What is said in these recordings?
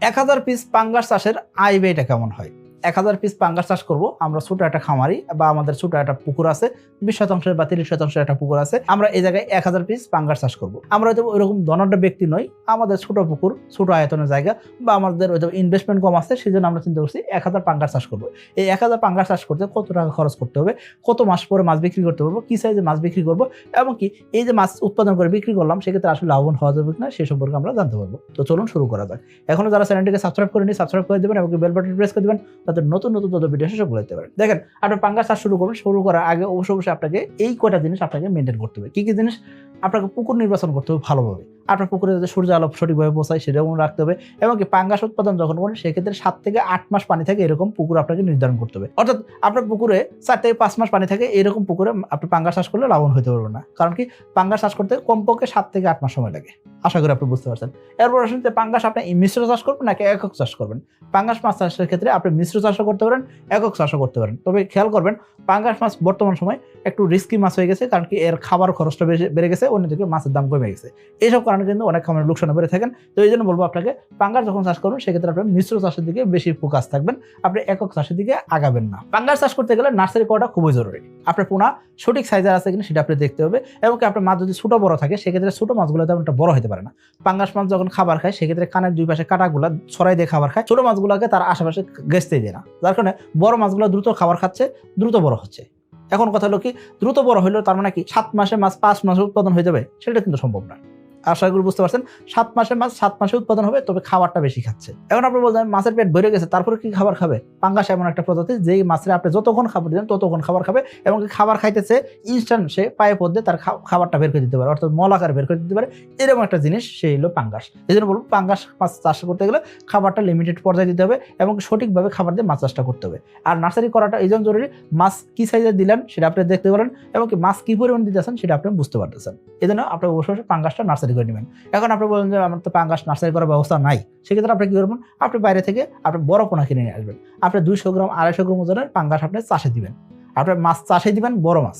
এক হাজার পিস পাঙ্গাস চাষের আয় ব্যয়টা কেমন হয়? এক হাজার পিস পাঙ্গাস চাষ করব। আমরা ছোট একটা খামারি বা আমাদের ছোট একটা পুকুর আছে, বিশ শতাংশের বা তিরিশ শতাংশের একটা পুকুর আছে, আমরা এই জায়গায় এক হাজার পিস পাঙ্গাস চাষ করব। আমরা হয়তো ওইরকম ধনাঢ্য ব্যক্তি নই, আমাদের ছোট পুকুর, ছোট আয়তনের জায়গা বা আমাদের হয়তো ইনভেস্টমেন্ট কম আছে, সেই জন্য আমরা চিন্তা করছি এক হাজার পাঙ্গাস চাষ করব। এই এক হাজার পাঙ্গাস চাষ করতে কত টাকা খরচ করতে হবে, কত মাস পরে মাছ বিক্রি করতে পারব, কি সাইজে মাছ বিক্রি করব এবং কি এই যে মাছ উৎপাদন করে বিক্রি করলাম, সেক্ষেত্রে আসলে লাভবান হওয়া যাবে কিনা, সে সম্পর্কে আমরা জানতে পারব। তো চলুন শুরু করা যাক। এখনও যারা চ্যানেলটিকে সাবস্ক্রাইব করেনি সাবস্ক্রাইব করে দেবেন এবং বেল বাটন প্রেস করে দেবেন তাদের নতুন নতুন তত ভিডিও সেসব দিতে পারেন দেখেন আপনি পাঙ্গা চাষ শুরু করুন শুরু করার আগে অবশ্যই অবশ্যই আপনাকে এই কটা জিনিস আপনাকে মেনটেন করতে হবে। কী কী জিনিস? আপনাকে পুকুর নির্বাচন করতে হবে ভালোভাবে। আপনার পুকুরে যাতে সূর্য আলো সঠিকভাবে পৌঁছায় সেটাও রাখতে হবে এবং কি পাঙ্গাস উৎপাদন যখন করেন, সেক্ষেত্রে সাত থেকে আট মাস পানি থাকে এরকম পুকুর আপনাকে নির্ধারণ করতে হবে। অর্থাৎ আপনার পুকুরে চার থেকে পাঁচ মাস পানি থাকে এরকম পুকুরে আপনি পাঙ্গাস চাষ করলে লাভবান হতে পারবেন না। কারণ কি পাঙ্গাস চাষ করতে কমপক্ষে সাত থেকে আট মাস সময় লাগে। আশা করি আপনি বুঝতে পারছেন। এরপর আসেন যে পাঙ্গাস আপনি মিশ্র চাষ করবেন নাকি একক চাষ করবেন? পাঙ্গাস মাছ চাষের ক্ষেত্রে আপনি মিশ্র চাষও করতে পারেন, একক চাষও করতে পারেন। তবে খেয়াল করবেন, পাঙ্গাস মাছ বর্তমান সময় একটু রিস্কি মাছ হয়ে গেছে, কারণ কি এর খাবার খরচটা বেড়ে গেছে। অন্যদিকে মাছের দাম কমে গেছে। এইসব কারণে কিন্তু অনেক খামারে লোকসানে বেড়ে থাকেন। তো এই জন্য বলব আপনাকে, পাঙ্গাস যখন চাষ করবেন, সেক্ষেত্রে আপনি মিশ্র চাষের দিকে বেশি ফোকাস থাকবেন। আপনি একক চাষের দিকে আগাবেন না। পাঙ্গাস চাষ করতে গেলে নার্সারি করাটা খুবই জরুরি। আপনার পোনা সঠিক সাইজের আছে কিনা সেটা আপনি দেখতে হবে এবং আপনার মাছ যদি ছোট বড় থাকে, সেক্ষেত্রে ছোট মাছগুলো তেমন একটা বড় হতে পারে না। পাঙ্গাস মাছ যখন খাবার খায়, সেক্ষেত্রে কানের দুই পাশে কাটাগুলো ছড়াই দিয়ে খাবার খায়। ছোট মাছগুলোকে তার আশেপাশে গেছতেই দেয় না। যার কারণে বড় মাছগুলো দ্রুত খাবার খাচ্ছে, দ্রুত বড় হচ্ছে। এখন কথা হলো কি, দ্রুত বড় হইল তার মানে কি, সাত মাসে মাস, পাঁচ মাসে উৎপাদন হয়ে যাবে, সেটা কিন্তু সম্ভব না আশা করি বুঝতে পারছেন, সাত মাসে মাছ সাত মাসে উৎপাদন হবে, তবে খাবারটা বেশি খাচ্ছে। এখন আপনি বলছেন মাছের পেট ভরে গেছে, তারপরে কি খাবার খাবে? পাঙ্গাস এমন একটা প্রজাতি, যেই মাছের আপনি যতক্ষণ খাবার দিবেন, ততক্ষণ খাবার খাবে এবং খাবার খাইতেছে ইনস্ট্যান্ট সে পায়ে পদ্মে তার খাবারটা বের করে দিতে পারে, অর্থাৎ মল আকারে বের করে দিতে পারে, এরকম একটা জিনিস সেই হলো পাঙ্গাস। এই জন্য বলব, পাঙ্গাস মাছ চাষ করতে গেলে খাবারটা লিমিটেড পর্যায়ে দিতে হবে এবং সঠিকভাবে খাবার দিয়ে মাছ চাষটা করতে হবে। আর নার্সারি করাটা এই জন্য জরুরি, মাছ কি সাইজে দিলেন সেটা আপনি দেখতে পারেন এবং কি মাছ কি পরিমাণ দিতেছেন সেটা আপনি বুঝতে পারতেছেন। এই জন্য আপনি অবশ্যই পাঙ্গাসটা নার্সারি করে নেবেন। এখন আপনি বলেন যে আমার তো পাঙ্গাস নার্সারি করার ব্যবস্থা নাই, সেক্ষেত্রে আপনি কি করবেন? আপনি বাইরে থেকে আপনি বড় পোনা কিনে নিয়ে আসবেন। আপনি দুইশো গ্রাম, আড়াইশো গ্রাম ওজনের পাঙ্গাস আপনি চাষে দিবেন। আপনি মাছ চাষে দিবেন, বড় মাছ।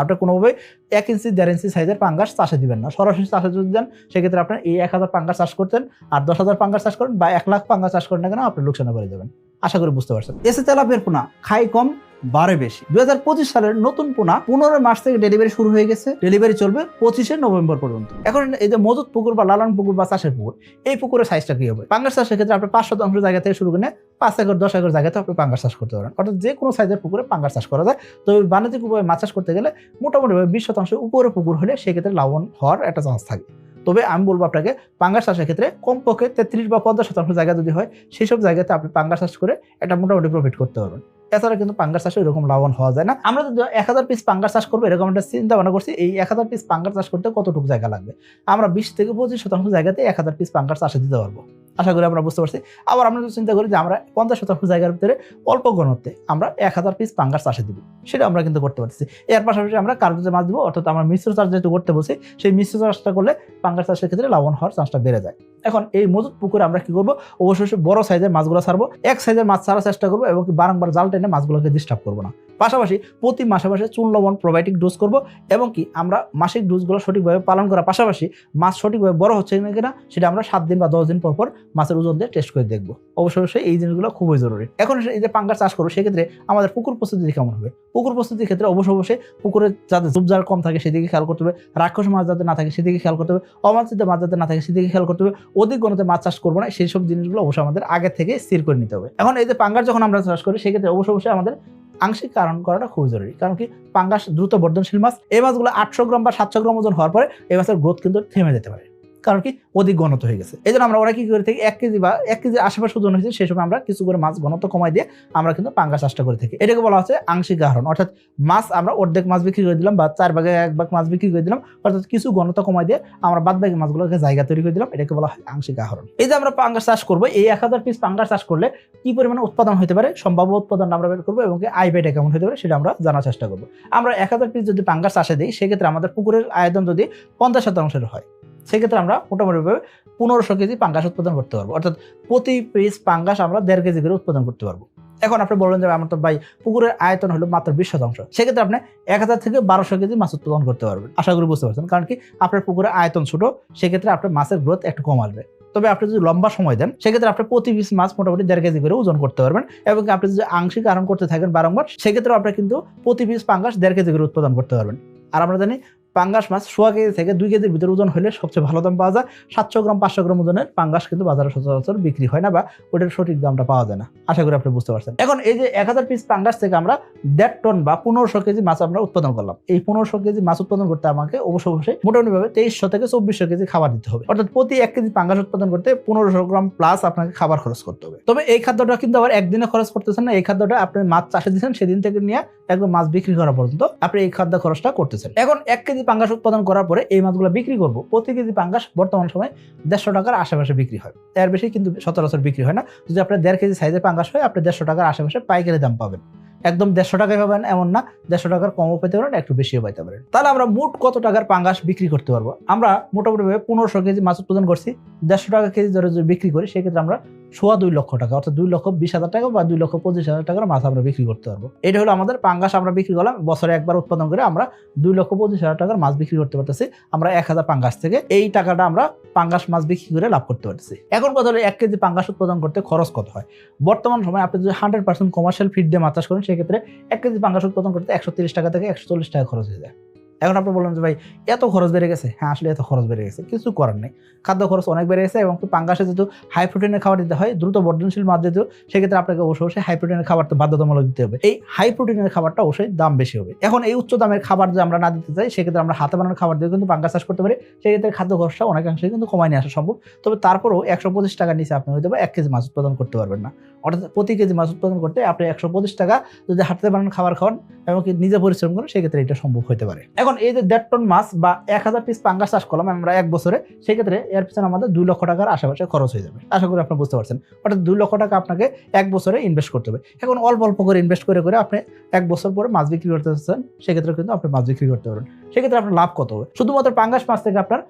আপনি কোনোভাবে এক ইঞ্চি, দেড় ইঞ্চি সাইজের পাঙ্গাস চাষে দিবেন না। সরাসরি চাষে যদি দেন, সেক্ষেত্রে আপনার এই এক হাজার পাঙ্গাস চাষ করতেন আর দশ হাজার পাঙ্গাস চাষ করেন বা এক লাখ পাঙ্গাস চাষ করেন না কেন, আপনি লোকসানে করে দেবেন আশা করি বুঝতে পারছেন। এসে তেলাপের পোনা, খাই কম বারে বেশি। দুই হাজার পঁচিশ সালের নতুন পোনা পনেরো মার্চ থেকে ডেলিভারি শুরু হয়ে গেছে। ডেলিভারি চলবে পঁচিশে নভেম্বর পর্যন্ত। এখন এই যে মজুদ পুকুর বা লালন পুকুর বা চাষের পুকুর, এই পুকুরের সাইজটা কি হবে? পাঙ্গাস চাষের ক্ষেত্রে আপনি পাঁচ শতাংশ জায়গা থেকে শুরু করে পাঁচ একর, দশ একর জায়গাতে আপনি পাঙ্গাস চাষ করতে পারেন। অর্থাৎ যে কোনো সাইজের পুকুরে পাঙ্গাস চাষ করা যায়। তবে বাণিজ্যিক উপায়ে মাছ চাষ করতে গেলে মোটামুটি বিশ শতাংশ উপরে পুকুর হলে সেক্ষেত্রে লাভবান হওয়ার একটা চান্স থাকে। তবে আমি বলব আপনাকে, পাঙ্গাস চাষের ক্ষেত্রে কমপক্ষে তেত্রিশ বা পঞ্চাশ শতাংশ জায়গা যদি হয় সেই সব জায়গাতে আপনি পাঙ্গাস চাষ করে এটা মোটামুটি প্রফিট করতে পারবেন। এছাড়া কিন্তু পাঙ্গার চাষে এরকম লাভবান হওয়া যায় না। আমরা যদি এক হাজার পিস পাঙ্গার চাষ করব, এরকম একটা চিন্তা ভাবনা করছি, এই এক হাজার পিস পাঙ্গার চাষ করতে কতটুকু জায়গা লাগবে? আমরা বিশ থেকে পঁচিশ শতাংশ জায়গাতে এক হাজার পিস পাঙ্গার চাষে দিতে পারব। আশা করি আমরা বুঝতে পারছি আবার আমরা যদি চিন্তা করি যে আমরা পঞ্চাশ শতাংশ জায়গার ভিতরে অল্প গণত্বে আমরা এক হাজার পিস পাঙ্গাস চাষে দিব। সেটা আমরা কিন্তু করতে পারছি এর পাশাপাশি আমরা কার্যতে মাছ দিব, অর্থাৎ আমরা মিশ্র চাষ যেহেতু করতে বসি সেই মিশ্র চাষটা করলে পাঙ্গাস চাষের ক্ষেত্রে লাভবান হওয়ার চান্সটা বেড়ে যায়। এখন এই মজুদ পুকুরে আমরা কি করব? অবশ্যই বড় সাইজের মাছগুলো ছাড়বো। এক সাইজের মাছ ছাড়ার চেষ্টা করব এবং বারংবার জাল টেনে মাছগুলোকে ডিস্টার্ব করব না। পাশাপাশি প্রতি মাসে মাসে চুন লবণ প্রোবায়োটিক ডোজ করব এবং কি আমরা মাসিক ডোজগুলো সঠিকভাবে পালন করার পাশাপাশি মাছ সঠিকভাবে বড় হচ্ছে না কিনা সেটা আমরা সাত দিন বা দশ দিন পর পর মাছের ওজন দিয়ে টেস্ট করে দেখব। অবশ্যই অবশ্যই এই জিনিসগুলো খুবই জরুরি। এখন এই যে পাঙ্গাস চাষ করব, সেক্ষেত্রে আমাদের পুকুর প্রস্তুতি কেমন হবে? পুকুর প্রস্তুতির ক্ষেত্রে অবশ্যই অবশ্যই পুকুরে যাতে জুবজার কম থাকে সেদিকে খেয়াল করতে হবে, রাক্ষস মাছ যাতে না থাকে সেদিকে খেয়াল করতে হবে, অমানসিত মাছ যাতে না থাকে সেদিকে খেয়াল করতে হবে, অধিক গণতে মাছ চাষ করব না, সেই সব জিনিসগুলো অবশ্যই আমাদের আগে থেকে স্থির করে নিতে হবে। এখন এই যে পাঙ্গাস যখন আমরা চাষ করি, সেক্ষেত্রে অবশ্যই অবশ্যই আমাদের আংশিক কারণ করাটা খুবই জরুরি। কারণ কি? পাঙ্গাস দ্রুত বর্ধনশীল মাছ। এই মাছগুলো আটশো গ্রাম বা সাতশো গ্রাম ওজন হওয়ার পরে এই মাছের গ্রোথ কিন্তু থেমে যেতে পারে। কারণ কি? অধিক ঘনত্ব হয়ে গেছে। এই জন্য আমরা ওরা কি করে থাকি? এক কেজি বা এক কেজি আশেপাশে ওজন হয়েছে, সেই সময় আমরা কিছু করে মাছ ঘনত্ব কমাই দিয়ে আমরা কিন্তু পাঙ্গাস চাষটা করে থাকি। এটাকে বলা হচ্ছে আংশিক আহরণ। অর্থাৎ মাছ আমরা অর্ধেক মাছ বিক্রি করে দিলাম বা চার ভাগে এক ভাগ মাছ বিক্রি করে দিলাম, অর্থাৎ কিছু ঘনত্ব কমাই দিয়ে আমরা বাদ বাকি মাছগুলোকে জায়গা তৈরি করে দিলাম, এটাকে বলা হয় আংশিক আহরণ। এই যে আমরা পাঙ্গা চাষ করব, এই এক হাজার পিস পাঙ্গা চাষ করলে কি পরিমাণে উৎপাদন হতে পারে? সম্ভাব্য উৎপাদন আমরা বের করব এবং আয় ব্যয়টা কেমন হতে পারে সেটা আমরা জানার চেষ্টা করব। আমরা এক হাজার পিস যদি পাঙ্গা চাষে দিই, সেক্ষেত্রে আমাদের পুকুরের আয়তন যদি পঞ্চাশ শতাংশের হয় সেক্ষেত্রে আমরা মোটামুটিভাবে পনেরোশো কেজি পাঙ্গাস উৎপাদন করতে পারব। অর্থাৎ প্রতি পিস পাঙ্গাস আমরা দেড় কেজি করে উৎপাদন করতে পারব। এখন আপনি বললেন যে আমার তো, ভাই, পুকুরের আয়তন হলো মাত্র বিশ শতাংশ। সেক্ষেত্রে আপনি এক হাজার থেকে বারোশো কেজি মাছ উৎপাদন করতে পারবেন। আশা করি বুঝতে পারছেন। কারণ কি, আপনার পুকুরের আয়তন ছোট, সেক্ষেত্রে আপনার মাছের গ্রোথ একটু কম আসবে। তবে আপনি যদি লম্বা সময় দেন, সেক্ষেত্রে আপনি প্রতি পিস মাছ মোটামুটি দেড় কেজি করে ওজন করতে পারবেন এবং আপনি যদি আংশিক আহরণ করতে থাকেন বারংবার সেক্ষেত্রে আপনি কিন্তু প্রতি পিস পাঙ্গাস দেড় কেজি করে উৎপাদন করতে পারবেন। আর আমরা জানি পাঙ্গাস মাছ সোয়া কেজি থেকে দুই কেজির ভিতরে ওজন হলে সবচেয়ে ভালো দাম পাওয়া যায়। সাতশো গ্রাম, পাঁচশো গ্রাম ওজনের পাঙ্গাস কিন্তু বাজারে সচরাচর বিক্রি হয় না বা ওটার সঠিক দামটা পাওয়া যায় না। আশা করি আপনি বুঝতে পারছেন। এখন এই যে এক হাজার পিস পাঙ্গাস থেকে আমরা দেড় টন বা পনেরোশো কেজি মাছ আমরা উৎপাদন করলাম। এই পনেরোশো কেজি মাছ উৎপাদন করতে আমাকে অবশ্য অবশ্যই মোটামুটি ভাবে তেইশশো থেকে চব্বিশশো কেজি খাবার দিতে হবে। অর্থাৎ প্রতি এক কেজি পাঙ্গাস উৎপাদন করতে পনেরোশো গ্রাম প্লাস আপনাকে খাবার খরচ করতে হবে। তবে এই খাদ্যটা কিন্তু আবার একদিনে খরচ করতেছেন না। এই খাদ্যটা আপনি মাছ চাষে দিচ্ছেন সেদিন থেকে নিয়ে একদম মাছ বিক্রি করা পর্যন্ত আপনি এই খাদ্য খরচটা করতেছেন। এখন এক কেজি পাঙ্গাস উৎপাদন করার পরে এই মাছগুলো বিক্রি করব। প্রতি কেজি পাঙ্গাস বর্তমান সময় দেড়শো টাকার আশেপাশে বিক্রি হয়। এর বেশি কিন্তু সচরাচর বিক্রি হয় না। যদি আপনার দেড় কেজি সাইজের পাঙ্গাস হয়, আপনি দেড়শো টাকার আশেপাশে পাইকারি দাম পাবেন। একদম দেড়শো টাকায় পাবেন, এমন না, দেড়শো টাকার কমও পেতে পারেন, একটু বেশিও পাইতে পারেন। তাহলে আমরা মোট কত টাকার পাঙ্গাস বিক্রি করতে পারব? আমরা মোটামুটি ভাবে পনেরোশো কেজি মাছ উৎপাদন করছি। দেড়শো টাকা কেজি ধরে যদি বিক্রি করি, সেক্ষেত্রে আমরা সোয়া দুই লক্ষ টাকা, অর্থাৎ দুই লক্ষ বিশ হাজার টাকা বা দুই লক্ষ পঁচিশ হাজার টাকার মাছ আমরা বিক্রি করতে পারব। এটা হলো আমাদের পাঙ্গাস আমরা বিক্রি করলাম, বছরে একবার উৎপাদন করে আমরা দুই লক্ষ পঁচিশ হাজার টাকার মাছ বিক্রি করতে পারতেছি। আমরা এক হাজার পাঙ্গাস থেকে এই টাকাটা আমরা পাঙ্গাস মাছ বিক্রি করে লাভ করতে পারতেছি। এখন কথা হলো এক কেজি পাঙ্গাস উৎপাদন করতে খরচ কত হয়? বর্তমান সময় আপনি যদি হান্ড্রেড পার্সেন্ট কমার্শিয়াল ফিড দিয়ে মাছ চাষ করেন, সেক্ষেত্রে এক কেজি পাঙ্গাস উৎপাদন করতে একশো তিরিশ টাকা থেকে একশো চল্লিশ টাকা খরচ হয়ে যায়। এখন আপনি বললেন যে, ভাই, এত খরচ বেড়ে গেছে? হ্যাঁ আসলে এত খরচ বেড়ে গেছে, কিছু করার নেই। খাদ্য খরচ অনেক বেড়ে গেছে এবং পাঙ্গাসে যেহেতু হাই প্রোটিনের খাবার দিতে হয়, দ্রুত বর্ধনশীল মাছ যেহেতু, সেক্ষেত্রে আপনাকে অবশ্যই অবশ্যই হাই প্রোটিনের খাবার তো বাধ্যতামূলক দিতে হবে। এই হাই প্রোটিনের খাবারটা অবশ্যই দাম বেশি হবে। এখন এই উচ্চ দামের খাবার যদি আমরা না দিতে চাই, সেক্ষেত্রে আমরা হাতে বানানোর খাবার দিয়ে কিন্তু পাঙ্গাস চাষ করতে পারি। সেক্ষেত্রে খাদ্য খরচটা অনেকাংশে কিন্তু কমায় নিয়ে আসা সম্ভব। তবে তারপরেও একশো পঁচিশ টাকার নিচে আপনি হয়তো এক কেজি মাছ উৎপাদন করতে পারবেন না। অর্থাৎ প্রতি কেজি মাছ উৎপাদন করতে আপনি একশো পঁচিশ টাকা যদি হাতে বানানো খাবার খাওয়ান এবং নিজে পরিশ্রম করেন, সেক্ষেত্রে এটা সম্ভব হতে পারে। এখন এই যে দেড় টন মাছ বা এক হাজার পিস পাঙ্গাস চাষ করলাম আমরা এক বছরে, সেক্ষেত্রে এর পিছনে আমাদের দুই লক্ষ টাকার আশেপাশে খরচ হয়ে যাবে। আশা করি আপনি বুঝতে পারছেন। অর্থাৎ দুই লক্ষ টাকা আপনাকে এক বছরে ইনভেস্ট করতে হবে। এখন অল্প অল্প করে ইনভেস্ট করে করে আপনি এক বছর পরে মাছ বিক্রি করতে চাচ্ছেন, সেক্ষেত্রে কিন্তু আপনি মাছ বিক্রি করতে পারবেন। সেক্ষেত্রে আপনার লাভ কত হবে? শুধুমাত্র পাঙ্গাস মাছ থেকে আপনার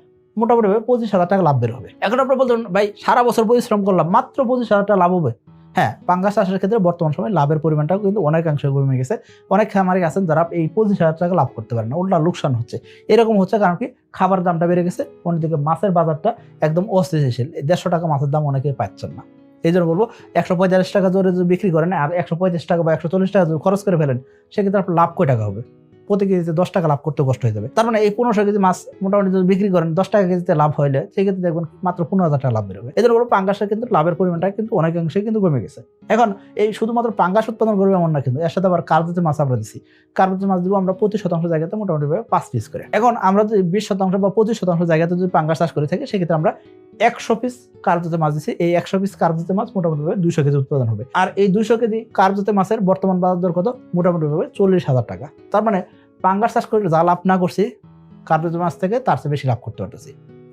মোটামুটিভাবে পঁচিশ হাজার টাকা লাভ বের হবে। এখন আপনি বলতেন ভাই, সারা বছর পরিশ্রম করলাম, মাত্র পঁচিশ হাজার টাকা লাভ হবে? হ্যাঁ পাঙ্গাস চাষের ক্ষেত্রে বর্তমান সময় লাভের পরিমাণটাও কিন্তু অনেকাংশে কমে গেছে। অনেক খামারি আছেন যারা এই পঁচিশ হাজার টাকা লাভ করতে পারে না, উল্টা লোকসান হচ্ছে। এরকম হচ্ছে কারণ কি, খাবার দামটা বেড়ে গেছে, অন্যদিকে মাছের বাজারটা একদম অস্থিতিশীল। দেড়শো টাকা মাছের দাম অনেকেই পাচ্ছেন না। এই জন্য বলব, একশো পঁয়তাল্লিশ টাকা জোরে যদি বিক্রি করেন, আর একশো পঁয়ত্রিশ টাকা বা একশো চল্লিশ টাকা যদি খরচ করে ফেলেন, সেক্ষেত্রে আপনার লাভ কয় টাকা হবে? প্রতি কেজিতে দশ টাকা লাভ করতে কষ্ট হয়ে যাবে। তার মানে এই পনেরোশো কেজি মাছ মোটামুটি যদি বিক্রি করেন, দশ টাকা কেজিতে লাভ হইলে সেক্ষেত্রে দেখবেন মাত্র পনেরো হাজার টাকা লাভ বেরোবে। এদের বলব পাঙ্গাসের কিন্তু লাভের পরিমাণটা কিন্তু অনেকাংশে কিন্তু কমে গেছে। এখন এই শুধুমাত্র পাঙ্গাস উৎপাদন করবে এমন না কিন্তু, এর সাথে আবার কার্বুতে মাছ আমরা দিচ্ছি কার্বুতে মাছ দিব আমরা প্রতি শতাংশ জায়গাতে মোটামুটিভাবে পাঁচ পিস করে। এখন আমরা যদি বিশ শতাংশ বা পঁচিশ শতাংশ জায়গাতে যদি পাঙ্গাস চাষ করে থাকি, সেক্ষেত্রে আমরা একশো পিস কার্বুতে মাছ দিচ্ছি এই একশো পিস কার্বুতে মাছ মোটামুটি ভাবে দুইশো কেজি উৎপাদন হবে। আর এই দুইশো কেজি কার্বুতে মাছের বর্তমান বাজার দর কত? মোটামুটি ভাবে চল্লিশ হাজার টাকা। তার মানে পাঙ্গাস চাষ করে যা লাভ না করছি কার্পেট মাছ থেকে তার চেয়ে বেশি লাভ করতে পারতেছি।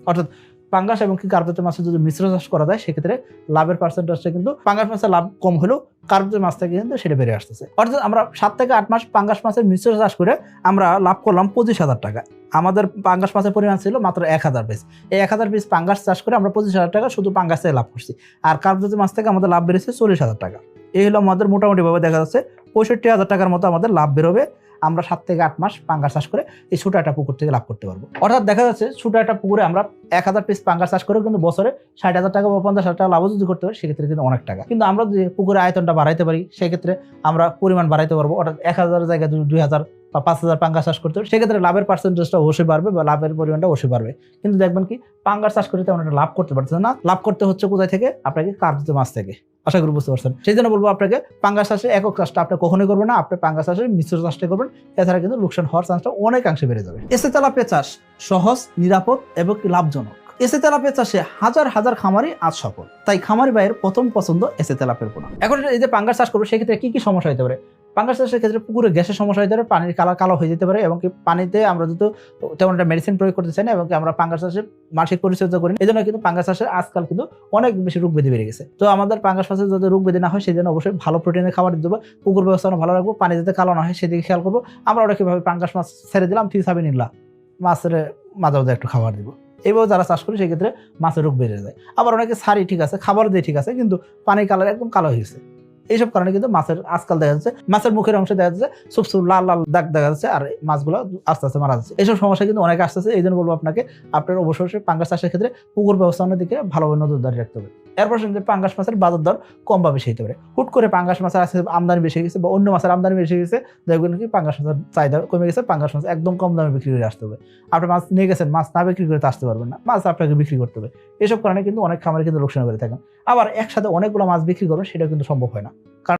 অর্থাৎ পাঙ্গাস এবং কি কার্পেট মাছের যদি মিশ্র চাষ করা যায়, সেক্ষেত্রে লাভের পার্সেন্টেজটা কিন্তু পাঙ্গাস মাছের লাভ কম হলেও কার্পেট মাছ থেকে কিন্তু সেটা বেড়ে আসতেছে। অর্থাৎ আমরা সাত থেকে আট মাস পাঙ্গাস মাছের মিশ্র চাষ করে আমরা লাভ করলাম পঁচিশ হাজার টাকা। আমাদের পাঙ্গাস মাছের পরিমাণ ছিল মাত্র এক হাজার পিস এই এক হাজার পিস পাঙ্গাস চাষ করে আমরা পঁচিশ হাজার টাকা শুধু পাঙ্গাসে লাভ করছি। আর কার্পেট মাছ থেকে আমাদের লাভ বেড়েছে চল্লিশ হাজার টাকা। এই হলো আমাদের মোটামুটিভাবে দেখা যাচ্ছে পঁয়ষট্টি হাজার টাকার মতো আমাদের লাভ বেরোবে। আমরা সাত থেকে আট মাস পাঙ্গাস চাষ করে এই ছোটো একটা পুকুর থেকে লাভ করতে পারব। অর্থাৎ দেখা যাচ্ছে ছোটো একটা পুকুরে আমরা এক হাজার পিস পাঙ্গাস চাষ করে কিন্তু বছরে ষাট হাজার টাকা বা পঞ্চাশ হাজার টাকা লাভ যদি করতে পারি, সেক্ষেত্রে কিন্তু অনেক টাকা। কিন্তু আমরা যদি পুকুরের আয়তনটা বাড়াইতে পারি, সেক্ষেত্রে আমরা পরিমাণ বাড়াইতে পারব। অর্থাৎ এক হাজার জায়গায় যদি দুই হাজার বা পাঁচ হাজার পাঙ্গাস চাষ করতে পারি সেক্ষেত্রে লাভের পার্সেন্টেজটা অবশ্যই বাড়বে বা লাভের পরিমাণটা অবশ্যই বাড়বে। কিন্তু দেখবেন কি, পাঙ্গাস চাষ করে তেমন একটা লাভ করতে পারছে না। লাভ করতে হচ্ছে কোথায় থেকে? আপনাকে কার্যত মাছ থেকে। আশা করি বুঝতে পারছেন। সেই জন্য বলব আপনাকে পাঙ্গাস চাষে একক চাষটা আপনি কখনোই করবেন না, আপনি পাঙ্গাস চাষে মিশ্র চাষটা করবেন। এছাড়া কিন্তু লোকসান হওয়ার চান্সটা অনেকাংশে বেড়ে যাবে। এসে তেলাপিয়া চাষ সহজ, নিরাপদ এবং লাভজনক। এসে তেলাপিয়া চাষে হাজার হাজার খামারি আজ সফল। তাই খামারি ভাইয়ের প্রথম পছন্দ এসে তেলাপের পোনা। এখন এই যে পাঙ্গাস চাষ করব, সেক্ষেত্রে কি কি সমস্যা হতে পারে? পাঙ্গাস চাষের ক্ষেত্রে পুকুরে গ্যাসের সমস্যা হতে পারে পানির কালার কালো হয়ে যেতে পারে এবং কি পানিতে আমরা যেহেতু তেমন একটা মেডিসিন প্রয়োগ করতে চাই না এবং আমরা পাঙ্গাস চাষে মানসিক পরিচর্যা করি এই জন্য কিন্তু পাঙ্গাস চাষের আজকাল কিন্তু অনেক বেশি রোগ ব্যাধি বেড়ে গেছে। তো আমাদের পাঙ্গাস মাছের যাতে রোগ ব্যাধি না হয় সেই জন্য অবশ্যই ভালো প্রোটিনের খাবার দিতে হবে, পুকুর ব্যবস্থা ভালো রাখব, পানি যাতে কালো না হয় সেদিকে খেয়াল করব। আমরা ওরা কীভাবে পাঙ্গাস মাছ ছেড়ে দিলাম তিন সাবি নিলাম মাছের মাঝে মাঝে একটু খাবার দিব। এইভাবে যারা চাষ করে, সেক্ষেত্রে মাছের রোগ বেড়ে যায়। আবার অনেকে সারি ঠিক আছে, খাবার দিয়ে ঠিক আছে, কিন্তু পানির কালার একদম কালো হয়ে গেছে। এইসব কারণে কিন্তু মাছের আজকাল দেখা যাচ্ছে, মাছের মুখের অংশে দেখা যাচ্ছে সুপ সুপ লাল লাল দাগ দেখা যাচ্ছে আর মাছগুলো আস্তে আস্তে মারা যাচ্ছে। এইসব সমস্যা কিন্তু অনেক আসতেছে এই জন্য বলব আপনাকে, আপনার অবশ্যই পাঙ্গাস চাষের ক্ষেত্রে পুকুর ব্যবস্থাপনার দিকে ভালোভাবে নজরদারি রাখতে হবে। এরপর শুনতে পাঙ্গাস মাছের বাজার দর কম বা বেশি হতে পারে। হুট করে পাঙ্গাস মাছের আছে আমদানি বেশি গেছে বা অন্য মাছের আমদানি বেশি গেছে দেখবেন কি পাঙ্গাস মাছের চাহিদা কমে গেছে, পাঙ্গাস মাছ একদম কম দামে বিক্রি করে আসতে হবে। আপনি মাছ নিয়ে গেছেন, মাছ না বিক্রি করে আসতে পারবেন না, মাছ আপনাকে বিক্রি করতে হবে। এসব কারণে কিন্তু অনেক খামারে কিন্তু লোকসান করে থাকেন। আবার একসাথে অনেকগুলো মাছ বিক্রি করবেন সেটা কিন্তু সম্ভব হয় না।